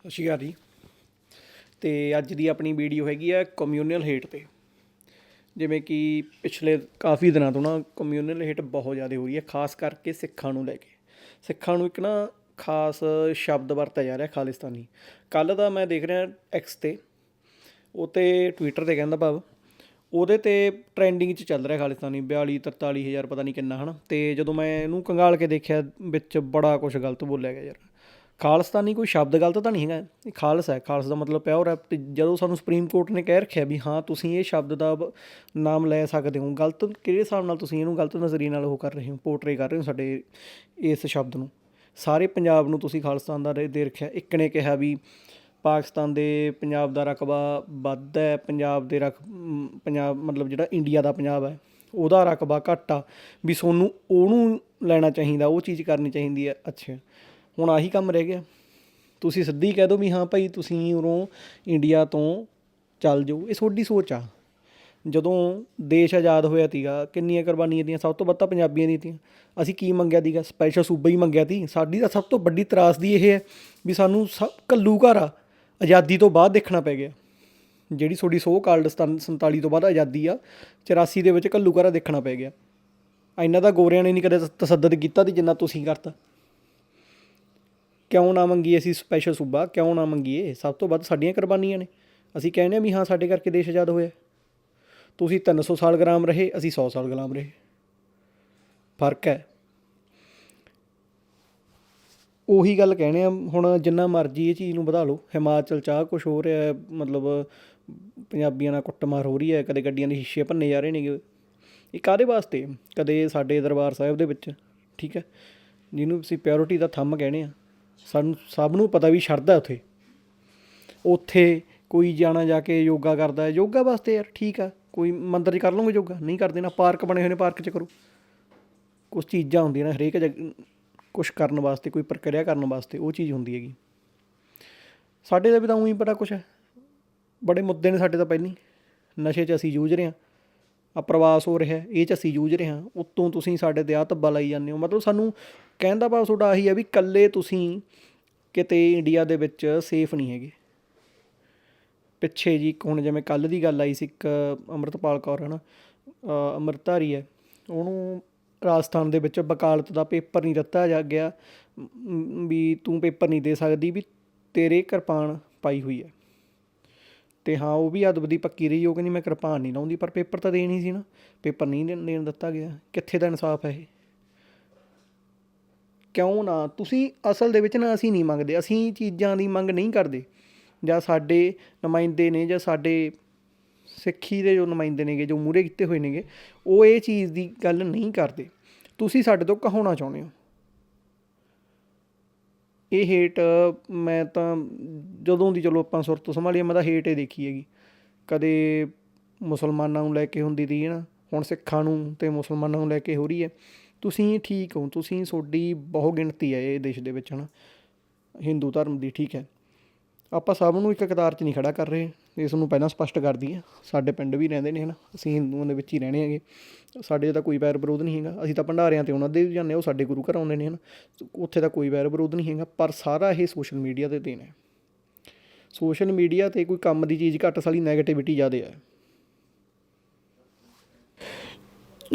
ਸਤਿ ਸ਼੍ਰੀ ਅਕਾਲ ਜੀ। ਤੇ ਅੱਜ ਦੀ ਆਪਣੀ ਵੀਡੀਓ ਹੈਗੀ ਆ ਕਮਿਊਨਲ ਹੇਟ ਤੇ। ਜਿਵੇਂ ਕਿ ਪਿਛਲੇ ਕਾਫੀ ਦਿਨਾਂ ਤੋਂ ਨਾ ਕਮਿਊਨਲ ਹੇਟ ਬਹੁਤ ਜ਼ਿਆਦਾ ਹੋ ਰਹੀ ਹੈ, ਖਾਸ ਕਰਕੇ ਸਿੱਖਾਂ ਨੂੰ ਲੈ ਕੇ। ਸਿੱਖਾਂ ਨੂੰ ਇੱਕ ਨਾ ਖਾਸ ਸ਼ਬਦ ਵਰਤਿਆ ਜਾ ਰਿਹਾ ਖਾਲਿਸਤਾਨੀ। ਕੱਲ ਦਾ ਮੈਂ ਦੇਖ ਰਿਹਾ ਐਕਸ ਤੇ। ਉਹ ਤੇ ਟਵਿੱਟਰ ਤੇ ਕਹਿੰਦਾ ਭਾਵ, ਉਹਦੇ ਤੇ ਟ੍ਰੈਂਡਿੰਗ 'ਚ ਚੱਲ ਰਿਹਾ ਖਾਲਿਸਤਾਨੀ 42 43 ਹਜ਼ਾਰ ਪਤਾ ਨਹੀਂ ਕਿੰਨਾ, ਹਨਾ? ਤੇ ਜਦੋਂ ਮੈਂ ਇਹਨੂੰ ਕੰਗਾਲ ਕੇ ਦੇਖਿਆ, ਵਿੱਚ ਬੜਾ ਕੁਝ ਗਲਤ ਬੋਲਿਆ ਗਿਆ ਯਾਰ। ਖਾਲਿਸਤਾਨੀ ਕੋਈ ਸ਼ਬਦ ਗਲਤ ਤਾਂ ਨਹੀਂ ਹੈਗਾ। ਇਹ ਖਾਲਸ ਹੈ। ਖਾਲਸ ਦਾ ਮਤਲਬ ਪਿਓਰ ਹੈ। ਤੇ ਜਦੋਂ ਸਾਨੂੰ ਸੁਪਰੀਮ ਕੋਰਟ ਨੇ ਕਹਿ ਰੱਖਿਆ ਵੀ ਹਾਂ, ਤੁਸੀਂ ਇਹ ਸ਼ਬਦ ਦਾ ਨਾਮ ਲੈ ਸਕਦੇ ਹੋ। ਗਲਤ ਕਿਹੜੇ ਹਿਸਾਬ ਨਾਲ ਤੁਸੀਂ ਇਹਨੂੰ ਗਲਤ ਨਜ਼ਰੀਏ ਨਾਲ ਉਹ ਕਰ ਰਹੇ ਹੋ? ਪੋਰਟਰੇ ਕਰ ਰਹੇ ਹੋ ਸਾਡੇ ਇਸ ਸ਼ਬਦ ਨੂੰ। ਸਾਰੇ ਪੰਜਾਬ ਨੂੰ ਤੁਸੀਂ ਖਾਲਿਸਤਾਨ ਦਾ ਦੇ ਦੇ ਰੱਖਿਆ। ਇੱਕ ਨੇ ਕਿਹਾ ਵੀ ਪਾਕਿਸਤਾਨ ਦੇ ਪੰਜਾਬ ਦਾ ਰਕਬਾ ਵੱਧ ਹੈ। ਪੰਜਾਬ ਦੇ ਰਕ ਪੰਜਾਬ ਮਤਲਬ ਜਿਹੜਾ ਇੰਡੀਆ ਦਾ ਪੰਜਾਬ ਹੈ, ਉਹਦਾ ਰਕਬਾ ਘੱਟ ਆ। ਵੀ ਸੋਨੂੰ ਉਹਨੂੰ ਲੈਣਾ ਚਾਹੀਦਾ, ਉਹ ਚੀਜ਼ ਕਰਨੀ ਚਾਹੀਦੀ ਹੈ। ਅੱਛਾ। ਹੁਣ ਆਹੀ ਕੰਮ ਰਹਿ ਗਿਆ। ਤੁਸੀਂ ਸਿੱਧੀ ਕਹਿ ਦਿਓ ਵੀ ਹਾਂ ਭਾਈ ਤੁਸੀਂ ਉਰੋਂ ਇੰਡੀਆ ਤੋਂ ਚੱਲ ਜਾਓ। ਇਹ ਤੁਹਾਡੀ ਸੋਚ ਆ। ਜਦੋਂ ਦੇਸ਼ ਆਜ਼ਾਦ ਹੋਇਆ ਤੀਗਾ ਕਿੰਨੀਆਂ ਕੁਰਬਾਨੀਆਂ ਦੀਆਂ ਸਭ ਤੋਂ ਵੱਧ ਤਾਂ ਪੰਜਾਬੀਆਂ ਦੀਆਂ ਤੀਆਂ ਅਸੀਂ ਕੀ ਮੰਗਿਆ ਤੀਗਾ ਸਪੈਸ਼ਲ ਸੂਬਾ ਹੀ ਮੰਗਿਆ ਤੀ ਸਾਡੀ ਤਾਂ ਸਭ ਤੋਂ ਵੱਡੀ ਤਰਾਸਦੀ ਇਹ ਹੈ ਵੀ ਸਾਨੂੰ ਸਭ ਕੱਲੂ ਘਰ ਆ। ਆਜ਼ਾਦੀ ਤੋਂ ਬਾਅਦ ਦੇਖਣਾ ਪੈ ਗਿਆ। ਜਿਹੜੀ ਤੁਹਾਡੀ ਸੋ ਕਾਲਡ 47 ਤੋਂ ਬਾਅਦ ਆਜ਼ਾਦੀ ਆ 84 ਦੇ ਵਿੱਚ ਕੱਲੂ ਘਰ ਦੇਖਣਾ ਪੈ ਗਿਆ। ਇੰਨਾ ਦਾ ਗੋਰਿਆਂ ਨੇ ਨਹੀਂ ਕਦੇ ਤਸੱਦਦ ਕੀਤਾ ਤੇ ਜਿੰਨਾ ਤੁਸੀਂ ਕਰਤਾ। ਕਿਉਂ ਨਾ ਮੰਗੀਏ ਅਸੀਂ ਸਪੈਸ਼ਲ ਸੂਬਾ, ਕਿਉਂ ਨਾ ਮੰਗੀਏ? ਸਭ ਤੋਂ ਵੱਧ ਸਾਡੀਆਂ ਕੁਰਬਾਨੀਆਂ ਨੇ। ਅਸੀਂ ਕਹਿੰਦੇ ਹਾਂ ਵੀ ਹਾਂ, ਸਾਡੇ ਕਰਕੇ ਦੇਸ਼ ਆਜ਼ਾਦ ਹੋਇਆ। ਤੁਸੀਂ 300 ਸਾਲ ਗੁਲਾਮ ਰਹੇ, ਅਸੀਂ 100 ਸਾਲ ਗੁਲਾਮ ਰਹੇ। ਫ਼ਰਕ ਹੈ। ਉਹੀ ਗੱਲ ਕਹਿਣੇ ਆ ਹੁਣ ਜਿੰਨਾ ਮਰਜ਼ੀ ਇਹ ਚੀਜ਼ ਨੂੰ ਵਧਾ ਲਓ। ਹਿਮਾਚਲ ਚ ਆਹ ਕੁਝ ਹੋ ਰਿਹਾ ਮਤਲਬ ਪੰਜਾਬੀਆਂ ਨਾਲ ਕੁੱਟਮਾਰ ਹੋ ਰਹੀ ਹੈ, ਕਦੇ ਗੱਡੀਆਂ ਦੇ ਸ਼ੀਸ਼ੇ ਭੰਨੇ ਜਾ ਰਹੇ ਨੇਗੇ। ਇਹ ਕਾਦੇ ਵਾਸਤੇ? ਕਦੇ ਸਾਡੇ ਦਰਬਾਰ ਸਾਹਿਬ ਦੇ ਵਿੱਚ, ਠੀਕ ਹੈ? ਜਿਹਨੂੰ ਅਸੀਂ ਪਿਓਰਿਟੀ ਦਾ ਥੰਮ ਕਹਿੰਦੇ ਆ ਸਾਨੂੰ ਸਭ ਨੂੰ ਪਤਾ ਵੀ ਛੱਡਦਾ ਉੱਥੇ। ਉੱਥੇ ਕੋਈ ਜਾਣਾ ਜਾ ਕੇ ਯੋਗਾ ਕਰਦਾ ਹੈ, ਯੋਗਾ ਵਾਸਤੇ ਯਾਰ ਠੀਕ ਆ, ਕੋਈ ਮੰਦਰ 'ਚ ਕਰ ਲਓਗੇ ਯੋਗਾ, ਨਹੀਂ ਕਰਦੇ ਨਾ, ਪਾਰਕ ਬਣੇ ਹੋਏ ਨੇ ਪਾਰਕ 'ਚ ਕਰੋ। ਕੁਝ ਚੀਜ਼ਾਂ ਹੁੰਦੀਆਂ ਨੇ ਹਰੇਕ ਜਗ ਕੁਝ ਕਰਨ ਵਾਸਤੇ, ਕੋਈ ਪ੍ਰਕਿਰਿਆ ਕਰਨ ਵਾਸਤੇ, ਉਹ ਚੀਜ਼ ਹੁੰਦੀ ਹੈਗੀ। ਸਾਡੇ ਦਾ ਵੀ ਤਾਂ ਉਹੀ ਬੜਾ ਕੁਝ ਹੈ। ਬੜੇ ਮੁੱਦੇ ਨੇ ਸਾਡੇ ਤਾਂ ਪਹਿਲੀ। ਨਸ਼ੇ 'ਚ ਅਸੀਂ ਜੂਝ ਰਹੇ ਹਾਂ। ਆ ਪ੍ਰਵਾਸ ਹੋ ਰਿਹਾ ਇਹ 'ਚ ਅਸੀਂ ਜੂਝ ਰਹੇ ਹਾਂ। ਉੱਤੋਂ ਤੁਸੀਂ ਸਾਡੇ ਤੇ ਆ ਧੱਬਾ ਲਾਈ ਜਾਂਦੇ ਹੋ। ਮਤਲਬ ਸਾਨੂੰ ਕਹਿਣ ਦਾ ਭਾਵ ਤੁਹਾਡਾ ਆਹੀ ਹੈ ਵੀ ਇਕੱਲੇ ਤੁਸੀਂ ਕਿਤੇ ਇੰਡੀਆ ਦੇ ਵਿੱਚ ਸੇਫ ਨਹੀਂ ਹੈਗੇ। ਪਿੱਛੇ ਜੀ ਇੱਕ ਹੁਣ ਜਿਵੇਂ ਕੱਲ ਦੀ ਗੱਲ ਆਈ ਸੀ, ਇੱਕ ਅੰਮ੍ਰਿਤਪਾਲ ਕੌਰ ਹੈ ਨਾ ਅੰਮ੍ਰਿਤਧਾਰੀ ਹੈ, ਉਹਨੂੰ ਰਾਜਸਥਾਨ ਦੇ ਵਿੱਚ ਵਕਾਲਤ ਦਾ ਪੇਪਰ ਨਹੀਂ ਦਿੱਤਾ ਜਾ ਗਿਆ ਵੀ ਤੂੰ ਪੇਪਰ ਨਹੀਂ ਦੇ ਸਕਦੀ ਵੀ ਤੇਰੇ ਕਿਰਪਾਨ ਪਾਈ ਹੋਈ ਹੈ। ਤੇ ਹਾਂ, ਉਹ ਵੀ ਅਦਬ ਦੀ ਪੱਕੀ ਰਹੀ, ਉਹ ਕਹਿੰਦੀ ਮੈਂ ਕਿਰਪਾਨ ਨਹੀਂ ਲਾਉਂਦੀ, ਪਰ ਪੇਪਰ ਤਾਂ ਦੇਣੀ ਸੀ ਨਾ, ਪੇਪਰ ਨਹੀਂ ਦੇਣ ਦਿੱਤਾ ਗਿਆ, ਕਿੱਥੇ ਦਾ ਇਨਸਾਫ ਹੈ ਇਹ? ਕਿਉਂ ਨਾ? ਤੁਸੀਂ ਅਸਲ ਦੇ ਵਿੱਚ ਨਾ ਅਸੀਂ ਨਹੀਂ ਮੰਗਦੇ। ਅਸੀਂ ਚੀਜ਼ਾਂ ਦੀ ਮੰਗ ਨਹੀਂ ਕਰਦੇ। ਜਾਂ ਸਾਡੇ ਨੁਮਾਇੰਦੇ ਨੇ ਜਾਂ ਸਾਡੇ ਸਿੱਖੀ ਦੇ ਜੋ ਨੁਮਾਇੰਦੇ ਨੇਗੇ, ਜੋ ਮੂਰੇ ਕੀਤੇ ਹੋਏ ਨੇਗੇ, ਉਹ ਇਹ ਚੀਜ਼ ਦੀ ਗੱਲ ਨਹੀਂ ਕਰਦੇ। ਤੁਸੀਂ ਸਾਡੇ ਤੋਂ ਕਹਾਉਣਾ ਚਾਹੁੰਦੇ ਹੋ। ਇਹ ਹੇਟ, ਮੈਂ ਤਾਂ ਜਦੋਂ ਦੀ ਚਲੋ ਆਪਾਂ ਸੁਰਤ ਸੰਭਾਲੀ ਮੈਂ ਤਾਂ ਹੇਟ ਹੀ ਦੇਖੀ ਹੈਗੀ। ਕਦੇ ਮੁਸਲਮਾਨਾਂ ਨੂੰ ਲੈ ਕੇ ਹੁੰਦੀ ਤੀ ਨਾ ਹੁਣ ਸਿੱਖਾਂ ਨੂੰ ਤੇ ਮੁਸਲਮਾਨਾਂ ਨੂੰ ਲੈ ਕੇ ਹੋ ਰਹੀ ਹੈ। ਤੁਸੀਂ ਠੀਕ ਹੋ, ਤੁਸੀਂ ਤੁਹਾਡੀ ਬਹੁ ਗਿਣਤੀ ਹੈ ਇਹ ਦੇਸ਼ ਦੇ ਵਿੱਚ, ਹਨਾ? ਹਿੰਦੂ ਧਰਮ ਦੀ, ਠੀਕ ਹੈ। ਆਪਾਂ ਸਭ ਨੂੰ ਇੱਕ ਕਤਾਰ 'ਚ ਨਹੀਂ ਖੜਾ ਕਰ ਰਹੇ। ਇਸ ਨੂੰ ਪਹਿਲਾਂ ਸਪਸ਼ਟ ਕਰ ਦਈਏ। ਸਾਡੇ ਪਿੰਡ ਵੀ ਰਹਿੰਦੇ ਨੇ, ਹਨਾ? ਅਸੀਂ ਹਿੰਦੂਆਂ ਦੇ ਵਿੱਚ ਹੀ ਰਹਿਣੇ ਹੈਗੇ। ਸਾਡੇ ਤਾਂ ਕੋਈ ਵੈਰ ਵਿਰੋਧ ਨਹੀਂ ਹੈਗਾ। ਅਸੀਂ ਤਾਂ ਭੰਡਾਰਿਆਂ ਤੇ ਉਹਨਾਂ ਦੇ ਵੀ ਜਾਂਦੇ ਉਹ ਸਾਡੇ ਗੁਰੂ ਘਰ ਆਉਂਦੇ ਨੇ, ਹਨਾ? ਉੱਥੇ ਤਾਂ ਕੋਈ ਵੈਰ ਵਿਰੋਧ ਨਹੀਂ ਹੈਗਾ, ਪਰ ਸਾਰਾ ਇਹ ਸੋਸ਼ਲ ਮੀਡੀਆ ਤੇ ਦੇਣ ਹੈ। ਸੋਸ਼ਲ ਮੀਡੀਆ ਤੇ ਕੋਈ ਕੰਮ ਦੀ ਚੀਜ਼ ਘੱਟ, ਸਾਲੀ ਨੈਗੇਟਿਵਿਟੀ ਜ਼ਿਆਦਾ ਹੈ।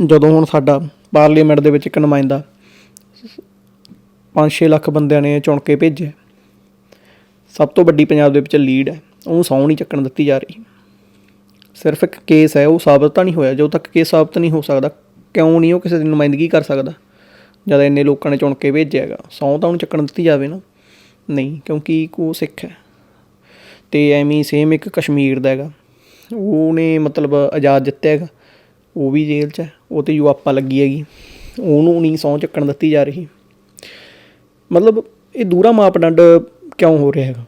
ਜਦੋਂ ਹੁਣ ਸਾਡਾ ਪਾਰਲੀਮੈਂਟ ਦੇ ਵਿੱਚ ਇੱਕ ਨੁਮਾਇੰਦਾ 5-6 ਲੱਖ ਬੰਦਿਆਂ ਨੇ ਚੁਣ ਕੇ ਭੇਜਿਆ। ਸਭ ਤੋਂ ਵੱਡੀ ਪੰਜਾਬ ਦੇ ਵਿੱਚ ਲੀਡ ਹੈ। ਉਹਨੂੰ ਸਹੁੰ ਨਹੀਂ ਚੱਕਣ ਦਿੱਤੀ ਜਾ ਰਹੀ। ਸਿਰਫ ਇੱਕ ਕੇਸ ਹੈ, ਉਹ ਸਾਬਤ ਤਾਂ ਨਹੀਂ ਹੋਇਆ। ਜਦੋਂ ਤੱਕ ਕੇਸ ਸਾਬਤ ਨਹੀਂ ਹੋ ਸਕਦਾ, ਕਿਉਂ ਨਹੀਂ ਉਹ ਕਿਸੇ ਦੀ ਨੁਮਾਇੰਦਗੀ ਕਰ ਸਕਦਾ? ਜਦ ਇੰਨੇ ਲੋਕਾਂ ਨੇ ਚੁਣ ਕੇ ਭੇਜਿਆ ਹੈਗਾ। ਸਹੁੰ ਤਾਂ ਉਹਨੂੰ ਚੱਕਣ ਦਿੱਤੀ ਜਾਵੇ ਨਾ। ਨਹੀਂ, ਕਿਉਂਕਿ ਉਹ ਸਿੱਖ ਹੈ। ਤੇ ਐਵੇਂ ਸੇਮ ਇੱਕ ਕਸ਼ਮੀਰ ਦਾ ਹੈਗਾ। ਉਹਨੇ ਮਤਲਬ ਆਜ਼ਾਦ ਜਿੱਤਿਆ ਹੈਗਾ। ਉਹ ਵੀ ਜੇਲ੍ਹ 'ਚ ਹੈ, ਉਹ ਤੇ ਯੂਆਪਾ ਲੱਗੀ ਹੈਗੀ। ਉਹਨੂੰ ਨਹੀਂ ਸਹੁੰ ਚੱਕਣ ਦਿੱਤੀ ਜਾ ਰਹੀ। ਮਤਲਬ ਇਹ ਦੂਰਾ ਮਾਪਦੰਡ ਕਿਉਂ ਹੋ ਰਿਹਾ ਹੈਗਾ?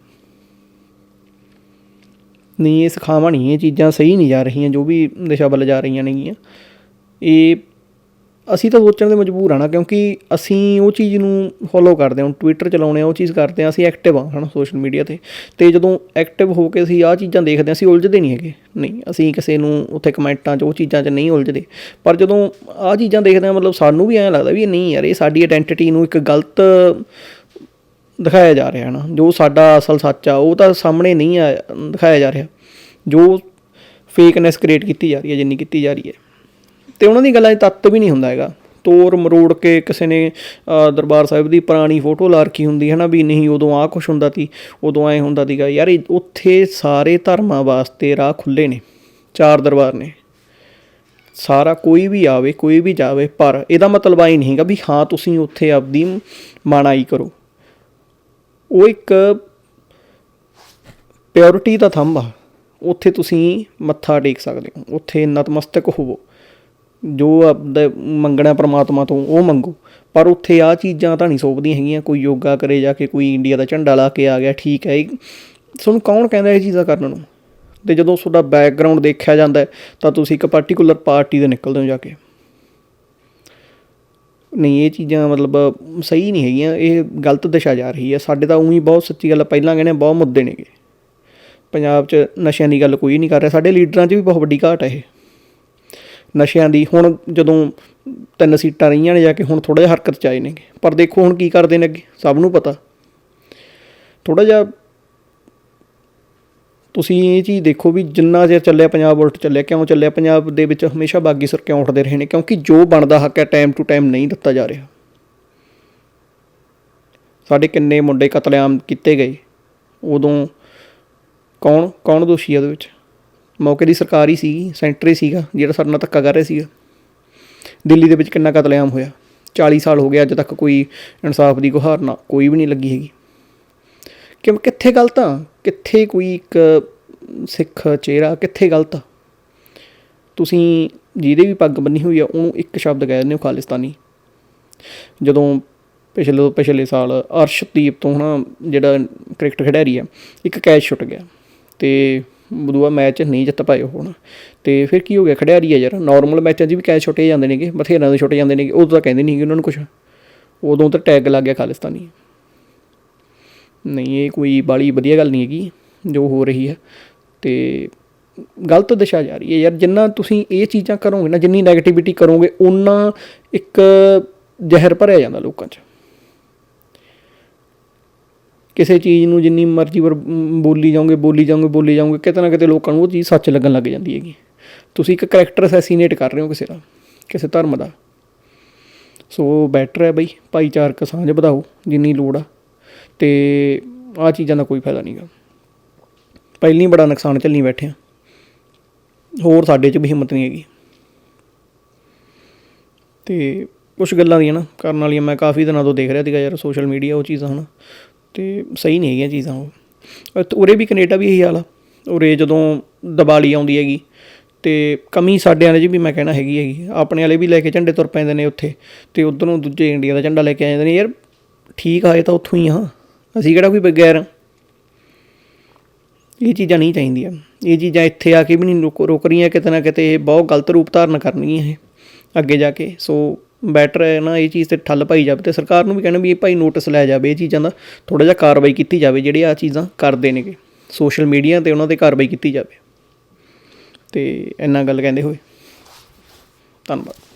ਨਹੀਂ, ਇਹ ਸਿਖਾਵਾਂ ਨਹੀਂ, ਇਹ ਚੀਜ਼ਾਂ ਸਹੀ ਨਹੀਂ ਜਾ ਰਹੀਆਂ, ਜੋ ਵੀ ਦਿਸ਼ਾ ਵੱਲ ਜਾ ਰਹੀਆਂ ਨੇਗੀਆਂ। ਇਹ ਅਸੀਂ ਤਾਂ ਸੋਚਣ ਦੇ ਮਜਬੂਰ ਆ ਨਾ, ਕਿਉਂਕਿ ਅਸੀਂ ਉਹ ਚੀਜ਼ ਨੂੰ ਫੋਲੋ ਕਰਦੇ ਹਾਂ ਟਵਿੱਟਰ ਚਲਾਉਣੇ ਆ ਉਹ ਚੀਜ਼ ਕਰਦੇ ਹਾਂ, ਅਸੀਂ ਐਕਟਿਵ ਆ, ਹਨਾ ਸੋਸ਼ਲ ਮੀਡੀਆ ਤੇ। ਤੇ ਜਦੋਂ ਐਕਟਿਵ ਹੋ ਕੇ ਅਸੀਂ ਆਹ ਚੀਜ਼ਾਂ ਦੇਖਦੇ ਹਾਂ, ਅਸੀਂ ਉਲਝਦੇ ਨਹੀਂ ਹੈਗੇ। ਨਹੀਂ, ਅਸੀਂ ਕਿਸੇ ਨੂੰ ਉੱਥੇ ਕਮੈਂਟਾਂ 'ਚ ਉਹ ਚੀਜ਼ਾਂ 'ਚ ਨਹੀਂ ਉਲਝਦੇ। ਪਰ ਜਦੋਂ ਆਹ ਚੀਜ਼ਾਂ ਦੇਖਦੇ ਹਾਂ, ਮਤਲਬ ਸਾਨੂੰ ਵੀ ਐਂ ਲੱਗਦਾ ਵੀ ਇਹ ਨਹੀਂ ਯਾਰ, ਇਹ ਸਾਡੀ ਆਇਡੈਂਟੀਟੀ ਨੂੰ ਇੱਕ ਗਲਤ ਦਿਖਾਇਆ ਜਾ ਰਿਹਾ ਹੈ ਨਾ। ਜੋ ਸਾਡਾ ਅਸਲ ਸੱਚ ਆ, ਉਹ ਤਾਂ ਸਾਹਮਣੇ ਨਹੀਂ ਆ, ਦਿਖਾਇਆ ਜਾ ਰਿਹਾ। ਜੋ ਫੇਕਨੈਸ ਕ੍ਰੀਏਟ ਕੀਤੀ ਜਾ ਰਹੀ ਹੈ, ਜਿੰਨੀ ਕੀਤੀ ਜਾ ਰਹੀ ਹੈ। ਤੇ ਉਹਨਾਂ ਦੀ ਗੱਲਾਂ 'ਚ ਤੱਤ ਵੀ ਨਹੀਂ ਹੁੰਦਾ ਹੈਗਾ। ਤੋਰ, ਮਰੋੜ ਕੇ ਕਿਸੇ ਨੇ ਦਰਬਾਰ ਸਾਹਿਬ ਦੀ ਪੁਰਾਣੀ ਫੋਟੋ ਲਾ ਰੱਖੀ ਹੁੰਦੀ ਹੈ ਨਾ ਵੀ ਨਹੀਂ, ਉਦੋਂ ਆਹ ਕੁਛ ਹੁੰਦਾ ਸੀ, ਉਦੋਂ ਐ ਹੁੰਦਾ ਸੀਗਾ। ਯਾਰ ਉੱਥੇ ਸਾਰੇ ਧਰਮਾਂ ਵਾਸਤੇ ਰਾਹ ਖੁੱਲੇ ਨੇ, ਚਾਰ ਦਰਬਾਰ ਨੇ। ਸਾਰਾ ਕੋਈ ਵੀ ਆਵੇ, ਕੋਈ ਵੀ ਜਾਵੇ, ਪਰ ਇਹਦਾ ਮਤਲਬ ਆਈ ਨਹੀਂ ਹੈਗਾ ਵੀ ਹਾਂ, ਤੁਸੀਂ ਉੱਥੇ ਆਪਦੀ ਮਾਣਾਈ ਕਰੋ। ਉਹ ਇੱਕ ਪਿਓਰਿਟੀ ਦਾ ਥੰਮ ਆ। ਉੱਥੇ ਤੁਸੀਂ ਮੱਥਾ ਟੇਕ ਸਕਦੇ ਹੋ। ਉੱਥੇ ਨਤਮਸਤਕ ਹੋਵੋ। ਜੋ ਆਪਦਾ ਮੰਗਣਾ ਪ੍ਰਮਾਤਮਾ ਤੋਂ, ਉਹ ਮੰਗੋ। ਪਰ ਉੱਥੇ ਆ ਚੀਜ਼ਾਂ ਤਾਂ ਨਹੀਂ ਸੋਭਦੀਆਂ ਹੈਗੀਆਂ, ਕੋਈ ਯੋਗਾ ਕਰੇ ਜਾ ਕੇ, ਕੋਈ ਇੰਡੀਆ ਦਾ ਝੰਡਾ ਲਾ ਕੇ ਆ ਗਿਆ, ਠੀਕ ਹੈ। ਇਹ ਤੁਹਾਨੂੰ ਕੌਣ ਕਹਿੰਦਾ ਇਹ ਚੀਜ਼ਾਂ ਕਰਨ ਨੂੰ? ਤੇ ਜਦੋਂ ਤੁਹਾਡਾ ਬੈਕਗ੍ਰਾਉਂਡ ਦੇਖਿਆ ਜਾਂਦਾ ਤਾਂ ਤੁਸੀਂ ਇੱਕ ਪਾਰਟਿਕੂਲਰ ਪਾਰਟੀ ਦੇ ਨਿਕਲਦੇ ਹੋ ਜਾ ਕੇ। ਨਹੀਂ, ਇਹ ਚੀਜ਼ਾਂ ਮਤਲਬ ਸਹੀ ਨਹੀਂ ਹੈਗੀਆਂ, ਇਹ ਗਲਤ ਦਿਸ਼ਾ ਜਾ ਰਹੀ ਹੈ। ਸਾਡੇ ਤਾਂ ਉਹੀ ਬਹੁਤ ਸੱਚੀ ਗੱਲ ਪਹਿਲਾਂ ਕਹਿੰਦੇ ਬਹੁਤ ਮੁੱਦੇ ਨੇਗੇ। ਪੰਜਾਬ 'ਚ ਨਸ਼ਿਆਂ ਦੀ ਗੱਲ ਕੋਈ ਨਹੀਂ ਕਰ ਰਿਹਾ, ਸਾਡੇ ਲੀਡਰਾਂ 'ਚ ਵੀ ਬਹੁਤ ਵੱਡੀ ਘਾਟ ਹੈ ਇਹ। ਨਸ਼ਿਆਂ ਦੀ ਹੁਣ ਜਦੋਂ ਤਿੰਨ ਸੀਟਾਂ ਰਹੀਆਂ ਨੇ ਜਾ ਕੇ ਹੁਣ ਥੋੜਾ ਜਿਹਾ ਹਰਕਤ 'ਚ ਆਏ ਨੇਗੇ। ਪਰ ਦੇਖੋ ਹੁਣ ਕੀ ਕਰਦੇ ਨੇ ਅੱਗੇ, ਸਭ ਨੂੰ ਪਤਾ। ਥੋੜਾ ਜਿਹਾ ਤੁਸੀਂ ਇਹ ਚੀਜ਼ ਦੇਖੋ ਵੀ ਜਿੰਨਾ ਚਿਰ ਚੱਲਿਆ ਪੰਜਾਬ ਉਲਟ ਚੱਲਿਆ, ਕਿਉਂ ਚੱਲਿਆ? ਪੰਜਾਬ ਦੇ ਵਿੱਚ ਹਮੇਸ਼ਾ ਬਾਗੀ ਸਰ ਕਿਉਂ ਉੱਠਦੇ ਰਹੇ ਨੇ? ਕਿਉਂਕਿ ਜੋ ਬਣਦਾ ਹੱਕ ਹੈ ਟਾਈਮ ਟੂ ਟਾਈਮ ਨਹੀਂ ਦਿੱਤਾ ਜਾ ਰਿਹਾ। ਸਾਡੇ ਕਿੰਨੇ ਮੁੰਡੇ ਕਤਲੇਆਮ ਕੀਤੇ ਗਏ। ਉਦੋਂ ਕੌਣ ਕੌਣ ਦੋਸ਼ੀ ਹੈ ਉਹਦੇ ਵਿੱਚ? ਮੌਕੇ ਦੀ ਸਰਕਾਰ ਹੀ ਸੀਗੀ, ਸੈਂਟਰ ਹੀ ਸੀਗਾ, ਜਿਹੜਾ ਸਾਡੇ ਨਾਲ ਧੱਕਾ ਕਰ ਰਿਹਾ ਸੀਗਾ। ਦਿੱਲੀ ਦੇ ਵਿੱਚ ਕਿੰਨਾ ਕਤਲੇਆਮ ਹੋਇਆ। 40 ਸਾਲ ਹੋ ਗਏ, ਅੱਜ ਤੱਕ ਕੋਈ ਇਨਸਾਫ ਦੀ ਗੁਹਾਰ ਨਾ, ਕੋਈ ਵੀ ਨਹੀਂ ਲੱਗੀ ਹੈਗੀ। ਕਿ ਕਿੱਥੇ ਗਲਤ ਆ? ਕਿੱਥੇ ਕੋਈ ਇੱਕ ਸਿੱਖ ਚਿਹਰਾ, ਕਿੱਥੇ ਗਲਤ ਆ? ਤੁਸੀਂ ਜਿਹਦੇ ਵੀ ਪੱਗ ਬੰਨੀ ਹੋਈ ਆ, ਉਹਨੂੰ ਇੱਕ ਸ਼ਬਦ ਕਹਿ ਦਿੰਦੇ ਹੋ, ਖਾਲਿਸਤਾਨੀ। ਜਦੋਂ ਪਿਛਲੇ ਪਿਛਲੇ ਸਾਲ ਅਰਸ਼ਦੀਪ ਤੋਂ ਹਨਾ, ਜਿਹੜਾ ਕ੍ਰਿਕਟ ਖਿਡਾਰੀ ਆ, ਇੱਕ ਕੈਚ ਛੁੱਟ ਗਿਆ। ਤੇ ਬਦੂਆ ਮੈਚ ਨਹੀਂ ਜਿੱਤ ਪਾਏ ਹੋਣ ਹੁਣ। ਤੇ ਫਿਰ ਕੀ ਹੋ ਗਿਆ? ਖਿਡਾਰੀ ਆ ਯਾਰ। ਨਾਰਮਲ ਮੈਚਾਂ 'ਚ ਵੀ ਕੈਚ ਛੁੱਟੇ ਜਾਂਦੇ ਨੇਗੇ, ਬਥੇਰਿਆਂ ਦੇ ਛੁੱਟ ਜਾਂਦੇ ਨੇਗੇ। ਉਦੋਂ ਤਾਂ ਕਹਿੰਦੇ ਨਹੀਂ ਉਹਨਾਂ ਨੂੰ ਕੁਝ ਉਦੋਂ ਤਾਂ ਟੈਗ ਲੱਗ ਗਿਆ ਖਾਲਿਸਤਾਨੀ। ਨਹੀਂ, ਇਹ ਕੋਈ ਬਾਲੀ ਵਧੀਆ ਗੱਲ ਨਹੀਂ ਹੈਗੀ, ਜੋ ਹੋ ਰਹੀ ਹੈ। ਤੇ ਗਲਤ ਦਿਸ਼ਾ ਜਾ ਰਹੀ ਹੈ ਯਾਰ। ਜਿੰਨਾ ਤੁਸੀਂ ਇਹ ਚੀਜ਼ਾਂ ਕਰੋਗੇ ਨਾ, ਜਿੰਨੀ 네ਗੇਟਿਵਿਟੀ ਕਰੋਗੇ ਉਨਾ ਇੱਕ ਜ਼ਹਿਰ ਭਰਿਆ ਜਾਂਦਾ ਲੋਕਾਂ 'ਚ। ਕਿਸੇ ਚੀਜ਼ ਨੂੰ ਜਿੰਨੀ ਮਰਜ਼ੀ ਵਾਰ ਬੋਲੀ ਜਾਓਗੇ ਬੋਲੀ ਜਾਓਗੇ ਬੋਲੀ ਜਾਓਗੇ, ਕਿਤੇ ਨਾ ਕਿਤੇ ਲੋਕਾਂ ਨੂੰ ਉਹ ਚੀਜ਼ ਸੱਚ ਲੱਗਣ ਲੱਗ ਜਾਂਦੀ ਹੈਗੀ। ਤੁਸੀਂ ਇੱਕ ਕਰੈਕਟਰ ਅਸੈਸੀਨੇਟ ਕਰ ਰਹੇ ਹੋ ਕਿਸੇ ਦਾ ਕਿਸੇ ਧਰਮ ਦਾ। ਸੋ ਬੈਟਰ ਹੈ ਬਈ, ਭਾਈਚਾਰਕ ਸਾਂਝ ਵਧਾਓ, ਜਿੰਨੀ ਲੋੜ ਆ। ਤੇ ਆ ਚੀਜ਼ਾਂ ਦਾ ਕੋਈ ਫਾਇਦਾ ਨਹੀਂਗਾ। ਪਹਿਲੀ ਬੜਾ ਨੁਕਸਾਨ ਝੱਲੀ ਬੈਠੇ ਆ। ਹੋਰ ਸਾਡੇ 'ਚ ਵੀ ਹਿੰਮਤ ਨਹੀਂ ਹੈਗੀ। ਤੇ ਕੁਝ ਗੱਲਾਂ ਦੀਆਂ ਨਾ, ਕਰਨ ਵਾਲੀਆਂ ਮੈਂ ਕਾਫੀ ਦਿਨਾਂ ਤੋਂ ਦੇਖ ਰਿਹਾ ਸੀਗਾ ਯਾਰ ਸੋਸ਼ਲ ਮੀਡੀਆ ਉਹ ਚੀਜ਼ਾਂ ਹਨ। ਤੇ ਸਹੀ ਨਹੀਂ ਹੈਗੀਆਂ ਚੀਜ਼ਾਂ ਉਹ। ਉਰੇ ਵੀ ਕੈਨੇਡਾ ਵੀ ਇਹੀ ਹਾਲ ਆ। ਉਰੇ ਜਦੋਂ ਦੀਵਾਲੀ ਆਉਂਦੀ ਹੈਗੀ ਤੇ ਕਮੀ ਸਾਡੇ ਵਾਲੇ 'ਚ ਵੀ ਮੈਂ ਕਹਿਣਾ ਹੈਗੀ ਹੈਗੀ। ਆਪਣੇ ਵਾਲੇ ਵੀ ਲੈ ਕੇ ਝੰਡੇ ਤੁਰ ਪੈਂਦੇ ਨੇ ਉੱਥੇ ਤੇ ਉਧਰੋਂ ਦੂਜੇ ਇੰਡੀਆ ਦਾ ਝੰਡਾ ਲੈ ਕੇ ਆ ਜਾਂਦੇ ਨੇ। ਯਾਰ ਠੀਕ ਆਏ ਤਾਂ ਉੱਥੋਂ ਹੀ ਆ। ਅਸੀਂ ਕਿਹੜਾ ਕੋਈ ਬਗੈਰ ਆ? ਇਹ ਚੀਜ਼ਾਂ ਨਹੀਂ ਚਾਹੀਦੀਆਂ। ਇਹ ਚੀਜ਼ਾਂ ਇੱਥੇ ਆ ਕੇ ਵੀ ਨਹੀਂ ਰੁਕ ਰੁਕ ਰਹੀਆਂ ਕਿਤੇ ਨਾ ਕਿਤੇ। ਇਹ ਬਹੁਤ ਗਲਤ ਰੂਪ ਧਾਰਨ ਕਰਨਗੀਆਂ ਇਹ। ਅੱਗੇ ਜਾ ਕੇ। ਸੋ ਬੈਟਰ ਹੈ ਨਾ, ਇਹ ਚੀਜ਼ ਤੇ ਠੱਲ ਪਾਈ ਜਾਵੇ ਤੇ ਸਰਕਾਰ ਨੂੰ ਵੀ ਕਹਿਣਾ ਵੀ ਇਹ ਭਾਈ ਨੋਟਿਸ ਲੈ ਜਾਵੇ, ਇਹ ਚੀਜ਼ਾਂ ਦਾ ਥੋੜਾ ਜਿਹਾ ਕਾਰਵਾਈ ਕੀਤੀ ਜਾਵੇ, ਜਿਹੜੇ ਆ ਚੀਜ਼ਾਂ ਕਰਦੇ ਨੇਗੇ। ਸੋਸ਼ਲ ਮੀਡੀਆ ਤੇ ਉਹਨਾਂ ਤੇ ਕਾਰਵਾਈ ਕੀਤੀ ਜਾਵੇ। ਤੇ ਇੰਨਾ ਗੱਲ ਕਹਿੰਦੇ ਹੋਏ। ਧੰਨਵਾਦ।